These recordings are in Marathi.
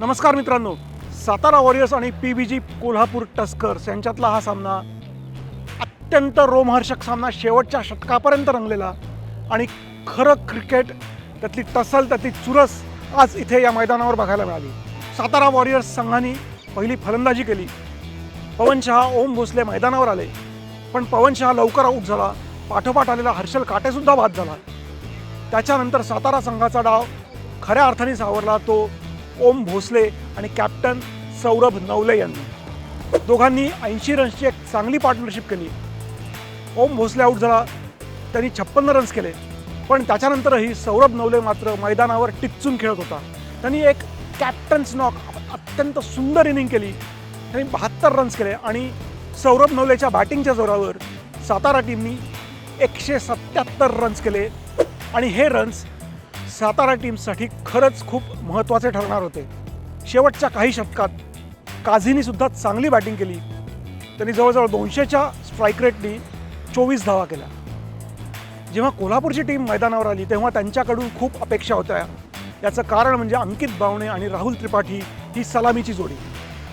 नमस्कार मित्रांनो. सातारा वॉरियर्स आणि P B G Kolhapur tuskers यांच्यातला हा सामना अत्यंत रोमहर्षक सामना शेवटच्या षटकापर्यंत रंगलेला आणि खरं क्रिकेट त्यातली टसल त्यातली चुरस आज इथे या मैदानावर बघायला मिळाली. सातारा वॉरियर्स संघाने पहिली फलंदाजी केली. पवन शहा ओम भोसले मैदानावर आले. पण पवन शहा लवकर आऊट झाला. पाठोपाठ आलेला हर्षल काटेसुद्धा बाद झाला. त्याच्यानंतर सातारा संघाचा डाव खऱ्या अर्थाने सावरला. तो ओम भोसले आणि कॅप्टन सौरभ नवले यांनी. दोघांनी ऐंशी रन्सची एक चांगली पार्टनरशिप केली. ओम भोसले आऊट झाला. त्यांनी छप्पन्न रन्स केले. पण त्याच्यानंतरही सौरभ नवले मात्र मैदानावर टिपचून खेळत होता. त्यांनी एक कॅप्टन्स नॉक अत्यंत सुंदर इनिंग केली. त्यांनी बहात्तर रन्स केले आणि सौरभ नवलेच्या बॅटिंगच्या जोरावर सातारा टीमनी एकशे सत्याहत्तर रन्स केले. आणि हे रन्स सातारा टीमसाठी खरंच खूप महत्त्वाचे ठरणार होते. शेवटच्या काही शतकात काझीनीसुद्धा चांगली बॅटिंग केली. त्यांनी जवळजवळ दोनशेच्या स्ट्राईक रेटनी चोवीस धावा केल्या. जेव्हा कोल्हापूरची टीम मैदानावर आली तेव्हा त्यांच्याकडून खूप अपेक्षा होत्या. याचं कारण म्हणजे अंकित बावणे आणि राहुल त्रिपाठी ही सलामीची जोडी.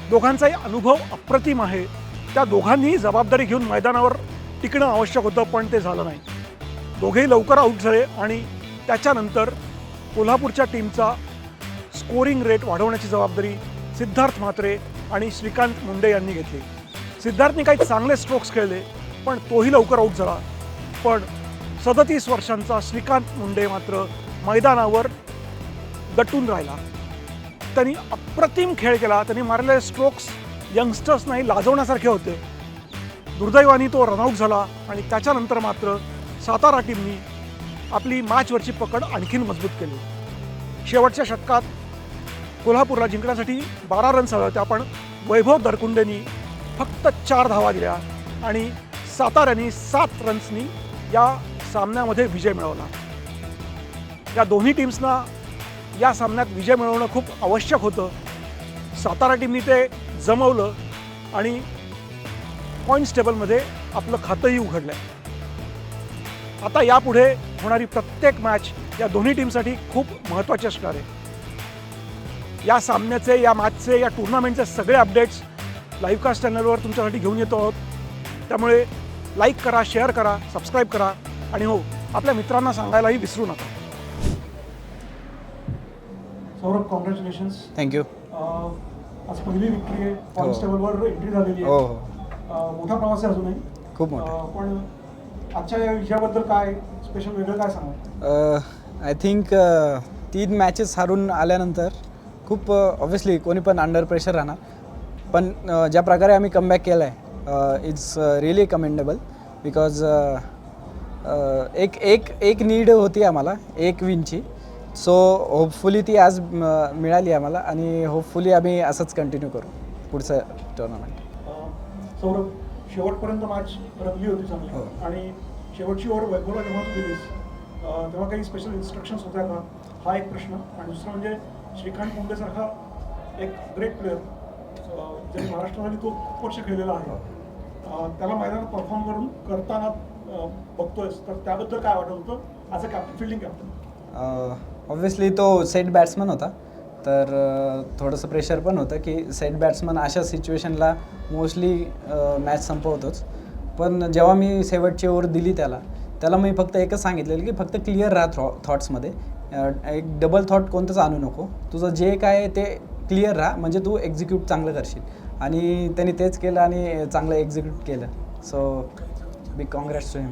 दोघांचाही अनुभव अप्रतिम आहे. त्या दोघांनीही जबाबदारी घेऊन मैदानावर टिकणं आवश्यक होतं पण ते झालं नाही. दोघेही लवकर आऊट झाले आणि त्याच्यानंतर कोल्हापूरच्या टीमचा स्कोरिंग रेट वाढवण्याची जबाबदारी सिद्धार्थ म्हात्रे आणि श्रीकांत मुंडे यांनी घेतली. सिद्धार्थने काही चांगले स्ट्रोक्स खेळले पण तोही लवकर आऊट झाला. पण सदतीस वर्षांचा श्रीकांत मुंडे मात्र मैदानावर दटून राहिला. त्यांनी अप्रतिम खेळ केला त्यांनी मारलेले स्ट्रोक्स यंगस्टर्स नाही लाजवण्यासारखे होते. दुर्दैवानी तो रनआउट झाला आणि त्याच्यानंतर मात्र सातारा टीमनी आपली मॅचवरची पकड आणखीन मजबूत केली. शेवटच्या षटकात कोल्हापूरला जिंकण्यासाठी बारा रन्स हवे होत्या पण वैभव दरकुंडेनी फक्त चार धावा दिल्या आणि साताऱ्यांनी सात रन्सनी या सामन्यामध्ये विजय मिळवला. या दोन्ही टीम्सना या सामन्यात विजय मिळवणं खूप आवश्यक होतं. सातारा टीमनी ते जमवलं आणि पॉईंट्स टेबलमध्ये आपलं खातंही उघडलं आता यापुढे होणारी प्रत्येक मॅच या दोन्ही टीमसाठी खूप महत्त्वाची असणार आहे. या सामन्याचे या मॅचचे या टुर्नामेंटचे सगळे अपडेट्स लाईव्हकास्ट चॅनलवर तुमच्यासाठी घेऊन येतो आहोत. त्यामुळे लाईक करा शेअर करा सबस्क्राईब करा आणि हो आपल्या मित्रांना सांगायलाही विसरू नका. सौरभ कॉंग्रॅच्युलेशन्स थँक्यू आज पहिली विक्री आहे. कॉन्स्टेबलवर एंट्री झालेली हो आहे. हो अ, मोठा प्रवास आहे अजूनही. खूप मोठं. पण आजच्या या विजयाबद्दल काय? स्पेशल वेगळं काय सांगा आय थिंक तीन मॅचेस हारून आल्यानंतर खूप ऑब्व्हियसली कोणी पण अंडर प्रेशर राहणार. पण अ, ज्या प्रकारे आम्ही कमबॅक केलं आहे इट्स रिअली कमेंडेबल बिकॉज एक एक एक नीड होती आम्हाला एक विनची सो होपफुली ती आज म, मिळाली आम्हाला आणि होपफुली आम्ही असंच कंटिन्यू करू पुढचं टुर्नामेंट सौरभ शेवटपर्यंत मॅच रंगली होती चांगली. हो. आणि शेवटची ओर वैभवला जेव्हा तू दिलीस तेव्हा काही स्पेशल इन्स्ट्रक्शन्स होत्या का? हा एक प्रश्न. आणि दुसरा म्हणजे श्रीकांत मुंडेसारखा एक ग्रेट प्लेअर ज्याने महाराष्ट्रासाठी तो खूप वर्ष खेळलेला आहे. त्याला मैदानात परफॉर्म करून करताना बघतोयस तर त्याबद्दल काय वाटत होतं? As a captain fielding captain obviously तो सेट बॅट्समन होता तर थोडंसं प्रेशर पण होतं की सेट बॅट्समन अशा सिच्युएशनला मोस्टली मॅच संपवतोच. पण जेव्हा मी शेवटची ओव्हर दिली त्याला त्याला मी फक्त एकच सांगितलेलं की फक्त क्लिअर राहा थॉ थॉट्समध्ये एक डबल थॉट कोणतंच आणू नको. तुझं जे काय आहे ते क्लिअर राहा म्हणजे तू एक्झिक्यूट चांगलं करशील. आणि त्यांनी तेच केलं आणि चांगलं एक्झिक्यूट केलं. So big congrats to him